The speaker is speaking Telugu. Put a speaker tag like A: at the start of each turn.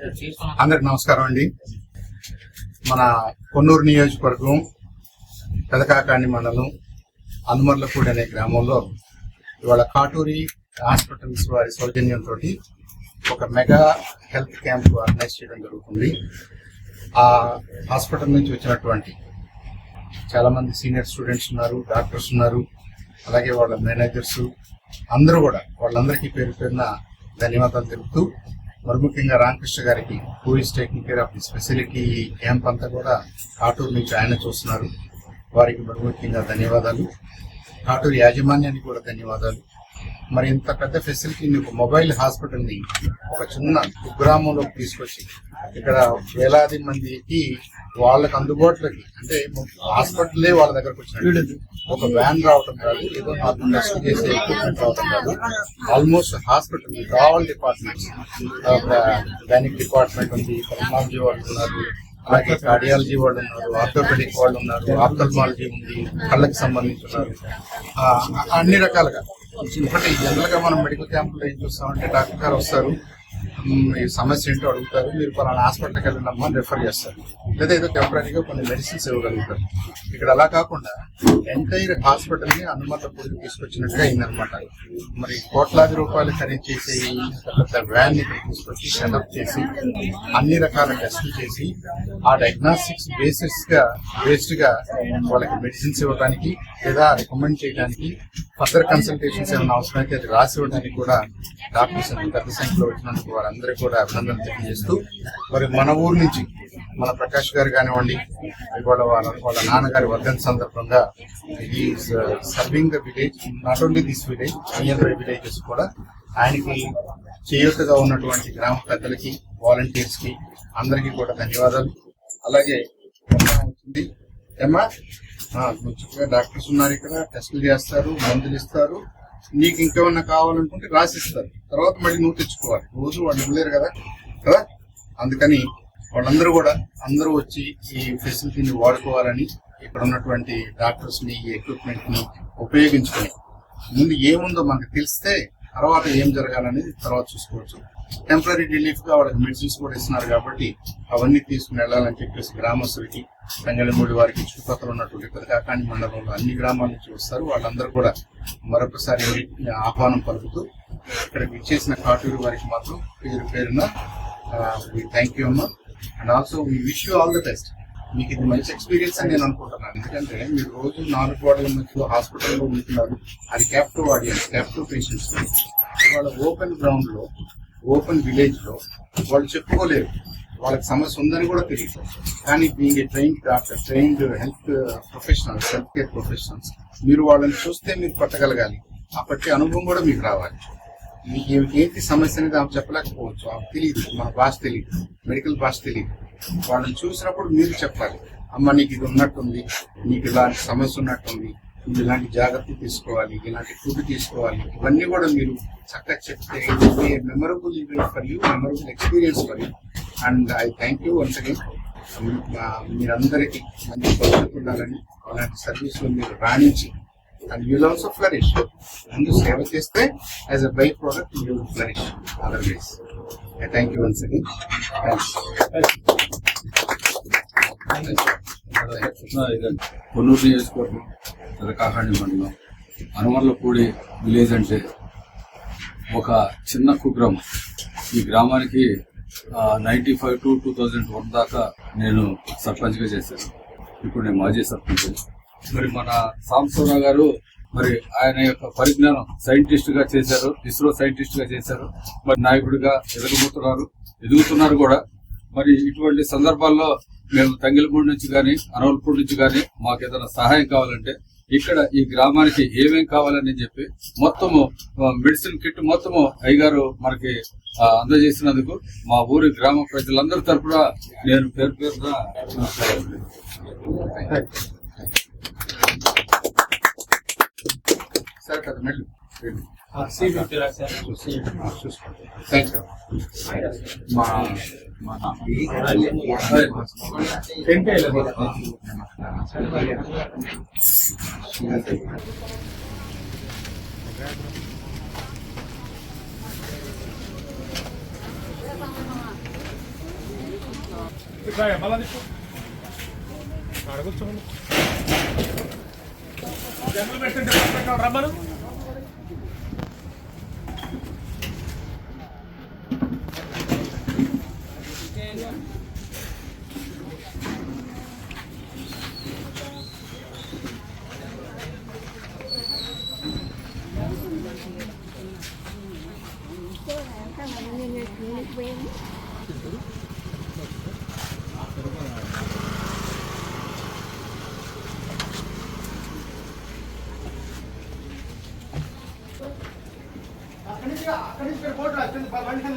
A: అందరికి నమస్కారం అండి. మన కొన్నూరు నియోజకవర్గం పెదకాకాణి మండలం అనుమర్లపూడి అనే గ్రామంలో ఇవాళ కాటూరి హాస్పిటల్స్ వారి సౌజన్యంతో ఒక మెగా హెల్త్ క్యాంప్ ఆర్గనైజ్ చేయడం జరుగుతుంది. ఆ హాస్పిటల్ నుంచి వచ్చినటువంటి చాలా మంది సీనియర్ స్టూడెంట్స్ ఉన్నారు డాక్టర్స్ ఉన్నారు అలాగే వాళ్ళ మేనేజర్స్ అందరూ కూడా వాళ్ళందరికీ పేరు పేరున ధన్యవాదాలు తెలుపుతూ మరి ముఖ్యంగా రామకృష్ణ గారికి who is taking care of this facility camp అంతా కూడా కాటూరు నుంచి ఆయన చూస్తున్నారు. వారికి మరి ముఖ్యంగా ధన్యవాదాలు. కాటూరు యాజమాన్యానికి కూడా ధన్యవాదాలు. మరి ఇంత పెద్ద ఫెసిలిటీ ఒక మొబైల్ హాస్పిటల్ని ఒక చిన్న కుగ్రామంలోకి తీసుకొచ్చి ఇక్కడ వేలాది మందికి వాళ్ళకి అందుబాటులోకి అంటే హాస్పిటలే వాళ్ళ దగ్గరకు వచ్చినట్టు. ఒక వ్యాన్ రావటం కాదు ఏదో నార్మల్ టెస్ట్ చేసే ఎక్విప్మెంట్ రావటం కాదు. Almost hospital with all departments gynaec department ఉంది పల్మాలజీ వాళ్ళు ఉన్నారు అలాగే కార్డియాలజీ వాళ్ళు ఉన్నారు ఆర్థోపెడిక్ వాళ్ళు ఉన్నారు ఆప్థల్మాలజీ ఉంది కళ్ళకి సంబంధించి ఉన్నారు. ఆ, అన్ని రకాలుగా. ఎందుకంటే జనరల్గా మనం మెడికల్ క్యాంపులో ఏం చూస్తామంటే డాక్టర్ గారు వస్తారు. మీ సమస్య ఏంటో అడుగుతారు. మీరు పలానా హాస్పిటల్కి వెళ్ళినమ్మా అని రెఫర్ చేస్తారు. లేదా ఏదో టెంపరీగా కొన్ని మెడిసిన్స్ ఇవ్వగలుగుతారు. ఇక్కడ అలా కాకుండా ఎంటైర్ హాస్పిటల్ని పూర్తి తీసుకొచ్చినట్టుగా అయిందనమాట మరి కోట్లాది రూపాయలు ఖరీదు చేసి పెద్ద వ్యాన్ ఇక్కడ తీసుకొచ్చి సెటప్ చేసి అన్ని రకాల టెస్టులు చేసి ఆ డయాగ్నాస్టిక్స్ బేసిస్గా బేస్డ్గా వాళ్ళకి మెడిసిన్స్ ఇవ్వడానికి లేదా రికమెండ్ చేయడానికి ఫర్దర్ కన్సల్టేషన్స్ ఏమైనా అవసరమైతే అది రాసి ఇవ్వడానికి కూడా డాక్టర్స్ పెద్ద సంఖ్యలో వచ్చినందుకు వారందరికీ కూడా అభినందనలు తెలియజేస్తూ మరి మన ఊరు నుంచి మన ప్రకాష్ గారు కానివ్వండి ఇవాళ వాళ్ళ వాళ్ళ నాన్నగారి వర్ధన్ సందర్భంగా ఇది serving the village not only this village near villages కూడా ఆయనకి చేయూతగా ఉన్నటువంటి గ్రామ పెద్దలకి వాలంటీర్స్కి అందరికీ కూడా ధన్యవాదాలు. అలాగే మొన్న వచ్చింది. ఏమ్మా డాక్టర్స్ ఉన్నారు ఇక్కడ టెస్టులు చేస్తారు మందులు ఇస్తారు. నీకు ఇంకేమన్నా కావాలనుకుంటే రాసిస్తారు. తర్వాత మళ్ళీ నువ్వు తెచ్చుకోవాలి. రోజు వాళ్ళు ఇవ్వలేరు కదా? కదా? అందుకని వాళ్ళందరూ కూడా అందరూ వచ్చి ఈ ఫెసిలిటీని వాడుకోవాలని ఇక్కడ ఉన్నటువంటి డాక్టర్స్ని ఎక్విప్మెంట్ని ఉపయోగించుకొని ముందు ఏముందో మనకు తెలిస్తే తర్వాత ఏం జరగాలనేది తర్వాత చూసుకోవచ్చు. టెంపరీ రిలీఫ్గా వాళ్ళకి మెడిసిన్స్ కూడా ఇస్తున్నారు కాబట్టి అవన్నీ తీసుకుని వెళ్ళాలని చెప్పేసి గ్రామస్తులకి తంగళమూడి వారికి చుట్టుపక్కల ఉన్నటువంటి పెదకాకాని మండలంలో అన్ని గ్రామాల నుంచి వస్తారు. వాళ్ళందరూ కూడా మరొకసారి ఆహ్వానం పలుకుతూ ఇక్కడికి ఇచ్చేసిన కాటూరు వారికి మాత్రం పేరు పేరున థ్యాంక్ యూ అమ్మా. And also we wish you all the best మీకు ఇది మంచి ఎక్స్పీరియన్స్ అని నేను అనుకుంటున్నాను. ఎందుకంటే మీరు రోజు నాలుగు వార్డుల మధ్యలో హాస్పిటల్లో ఉంటున్నారు. అది క్యాప్టివ్ ఆడియన్స్ క్యాప్టివ్ పేషెంట్స్ వాళ్ళ ఓపెన్ గ్రౌండ్లో ఓపెన్ విలేజ్లో వాళ్ళు చెప్పుకోలేరు. వాళ్ళకి సమస్య ఉందని కూడా తెలియదు. కానీ being a trained doctor trained health professionals health care professionals మీరు వాళ్ళని చూస్తే మీరు పట్టగలగాలి అప్పటి అనుభవం కూడా మీకు రావాలి. మీకు ఏంటి సమస్య అనేది ఆమె చెప్పలేకపోవచ్చు. ఆమె తెలియదు. మన భాష తెలియదు. మెడికల్ భాష తెలియదు. వాళ్ళని చూసినప్పుడు మీరు చెప్పాలి. అమ్మ నీకు ఇది ఉన్నట్టుంది. నీకు ఇలాంటి సమస్య ఉన్నట్టుంది. ఇలాంటి జాగ్రత్తలు తీసుకోవాలి ఇలాంటి ఫుడ్ తీసుకోవాలి. ఇవన్నీ కూడా మీరు చక్కగా చెప్తే memorable event for you memorable experience for you and I thank you once again మీరందరికీ మంచి భవిష్యత్తు ఉండాలని అలాంటి సర్వీస్లో మీరు రాణించి అండ్ యూల్ ఆల్సో ఫ్లరిష్ ముందు సేవ చేస్తే as a byproduct you flourish otherwise I thank you once again
B: Konnuru నియోజకవర్గం పెదకాకాండి మండలం అనుమర్లపూడి విలేజ్ అంటే ఒక చిన్న కుగ్రామం. ఈ గ్రామానికి ninety five to two thousand one దాకా నేను సర్పంచ్గా చేశాను. ఇప్పుడు నేను మాజీ సర్పంచ్ మరి మన సాంబశివరావు గారు మరి ఆయన యొక్క పరిజ్ఞానం సైంటిస్ట్గా చేశారు ఇస్రో సైంటిస్ట్గా చేశారు. మరి నాయకుడిగా ఎదగబోతున్నారు ఎదుగుతున్నారు కూడా. మరి ఇటువంటి సందర్భాల్లో మేము తంగిలపూడి నుంచి కానీ అనవలపూడి నుంచి కానీ మాకు ఏదైనా సహాయం కావాలంటే ఇక్కడ ఈ గ్రామానికి ఏమేం కావాలని చెప్పి మొత్తము మెడిసిన్ కిట్ మొత్తము అయ్యగారు మనకి అందజేసినందుకు మా ఊరి గ్రామ ప్రజలందరి తరపున నేను పేరు పేరున
A: సరే కదా మెల్లు
C: సిబిపి మళ్ళా అడగొచ్చు జనరల్ రమ్మను
B: అక్కడి నుంచి అక్కడి నుంచి బోర్డు రాసింది, బండి.